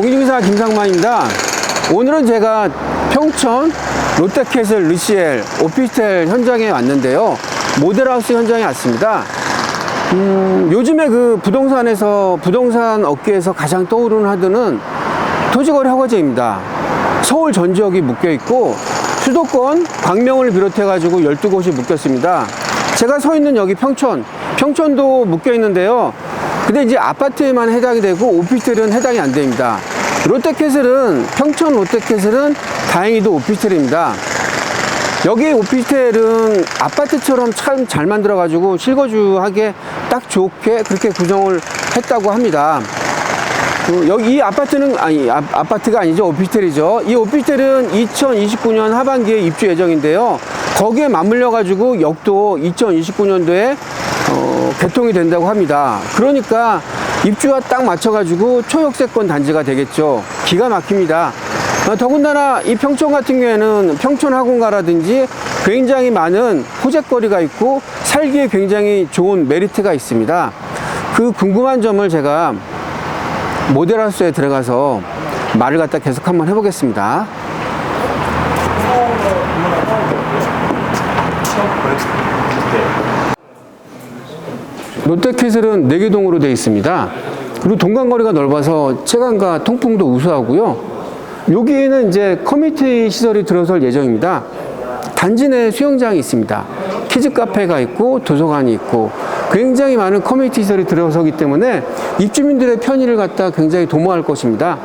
공인중개사 김상만입니다. 오늘은 제가 평촌 롯데캐슬 르시엘 오피스텔 현장에 왔는데요. 모델하우스 현장에 왔습니다. 음, 요즘에 그 부동산에서 부동산 업계에서 가장 떠오르는 하드는 토지거래 허가제입니다. 서울 전 지역이 묶여 있고 수도권 광명을 비롯해 가지고 12곳이 묶였습니다. 제가 서 있는 여기 평촌, 평촌도 묶여 있는데요. 근데 이제 아파트에만 해당이 되고 오피스텔은 해당이 안 됩니다. 롯데캐슬은 평촌 롯데캐슬은 다행히도 오피스텔입니다. 여기 오피스텔은 아파트처럼 참 잘 만들어 가지고 실거주하게 딱 좋게 그렇게 구성을 했다고 합니다. 그 여기 이 아파트는 아니 아, 아파트가 아니죠 오피스텔이죠. 이 오피스텔은 2029년 하반기에 입주 예정인데요. 거기에 맞물려 가지고 역도 2029년도에 어, 개통이 된다고 합니다. 그러니까 입주와 딱 맞춰 가지고 초역세권 단지가 되겠죠. 기가 막힙니다. 어, 더군다나 이 평촌 같은 경우에는 평촌 학원가라든지 굉장히 많은 호재거리가 있고 살기에 굉장히 좋은 메리트가 있습니다. 그 궁금한 점을 제가 모델하우스에 들어가서 말을 갖다 계속 한번 해보겠습니다. 롯데캐슬은 4개 동으로 되어 있습니다. 그리고 동간거리가 넓어서 체감과 통풍도 우수하고요. 여기에는 이제 커뮤니티 시설이 들어설 예정입니다. 단지 내 수영장이 있습니다. 키즈 카페가 있고 도서관이 있고 굉장히 많은 커뮤니티 시설이 들어서기 때문에 입주민들의 편의를 갖다 굉장히 도모할 것입니다.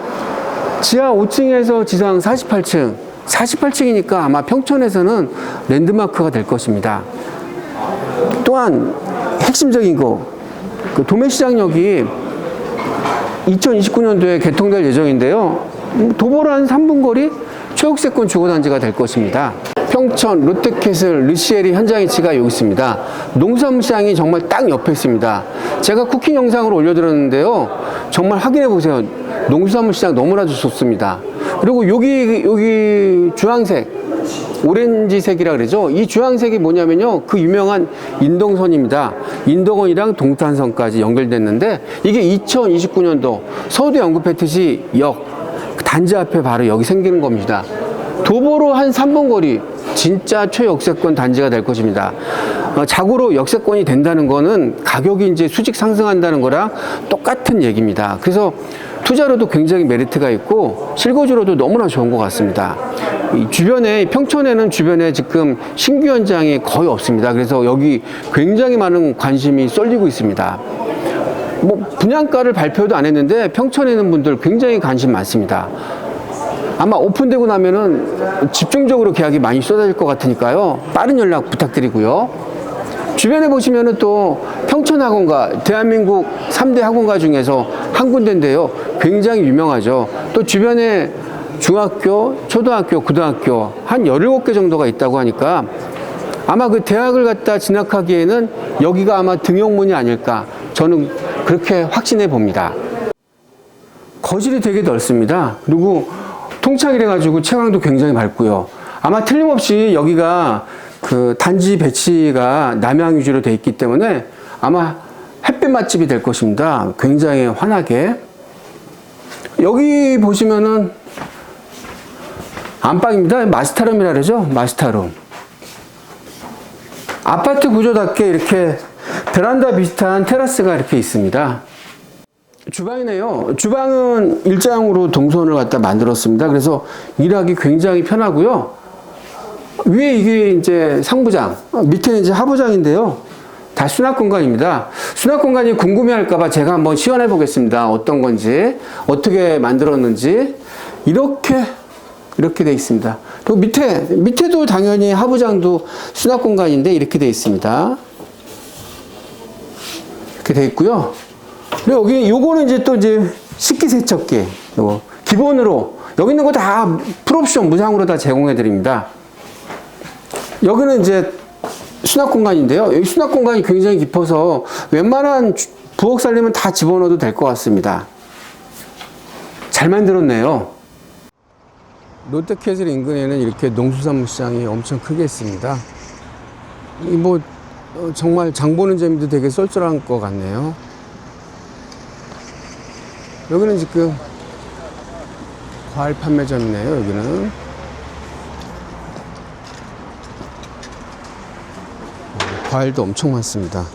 지하 5층에서 지상 48층, 48층이니까 아마 평촌에서는 랜드마크가 될 것입니다. 또한 핵심적인 거, 그 도매시장역이 2029년도에 개통될 예정인데요. 음, 도보로 한 3분 거리 초역세권 주거단지가 될 것입니다. 평촌 롯데캐슬 르시엘이 현장 위치가 여기 있습니다. 농수산물시장이 정말 딱 옆에 있습니다. 제가 쿠킹 영상을 올려드렸는데요. 정말 확인해 보세요. 농수산물시장 너무나도 좋습니다. 그리고 여기 여기 주황색 오렌지색이라 그러죠. 이 주황색이 뭐냐면요. 그 유명한 인동선입니다. 인동원이랑 동탄선까지 연결됐는데 이게 2029년도 서울대 연구패트시 역그 단지 앞에 바로 여기 생기는 겁니다. 도보로 한 3분 거리 진짜 최역세권 단지가 될 것입니다. 어, 자고로 역세권이 된다는 거는 가격이 이제 수직 상승한다는 거랑 똑같은 얘기입니다. 그래서 투자로도 굉장히 메리트가 있고 실거주로도 너무나 좋은 것 같습니다. 이 주변에 평촌에는 주변에 지금 신규 현장이 거의 없습니다. 그래서 여기 굉장히 많은 관심이 쏠리고 있습니다. 뭐 분양가를 발표도 안 했는데 평촌에 있는 분들 굉장히 관심 많습니다. 아마 오픈되고 나면은 집중적으로 계약이 많이 쏟아질 것 같으니까요. 빠른 연락 부탁드리고요. 주변에 보시면은 또 평촌 학원가, 대한민국 3대 학원가 중에서 한 군데인데요. 굉장히 유명하죠. 또 주변에 중학교, 초등학교, 고등학교 한 17개 정도가 있다고 하니까 아마 그 대학을 갖다 진학하기에는 여기가 아마 등용문이 아닐까 저는 그렇게 확신해 봅니다. 거실이 되게 넓습니다. 그리고 통창이래 가지고 채광도 굉장히 밝고요. 아마 틀림없이 여기가 그 단지 배치가 남향 위주로 돼 있기 때문에 아마 햇빛 맛집이 될 것입니다. 굉장히 환하게. 여기 보시면은 안방입니다. 마스터룸이라 그러죠. 마스터룸. 아파트 구조답게 이렇게 베란다 비슷한 테라스가 이렇게 있습니다. 주방이네요. 주방은 일장으로 동선을 갖다 만들었습니다. 그래서 일하기 굉장히 편하고요. 위에 이게 이제 상부장, 밑에는 이제 하부장인데요. 다 수납 공간입니다. 수납 공간이 궁금해할까봐 제가 한번 시연해 보겠습니다. 어떤 건지, 어떻게 만들었는지. 이렇게, 이렇게 돼 있습니다. 그리고 밑에, 밑에도 당연히 하부장도 수납 공간인데 이렇게 돼 있습니다. 이렇게 돼 있고요. 그리고 여기 요거는 이제 또 이제 식기 세척기 요거 기본으로 여기 있는 거 다 풀옵션 무상으로 다 제공해 드립니다. 여기는 이제 수납 공간인데요. 여기 수납 공간이 굉장히 깊어서 웬만한 주- 부엌 살림은 다 집어넣어도 될 것 같습니다. 잘 만들었네요. 롯데캐슬 인근에는 이렇게 농수산물 시장이 엄청 크게 있습니다. 이뭐 어, 정말 장 보는 재미도 되게 쏠쏠한 것 같네요. 여기는 지금 과일 판매점이네요, 여기는. 과일도 엄청 많습니다.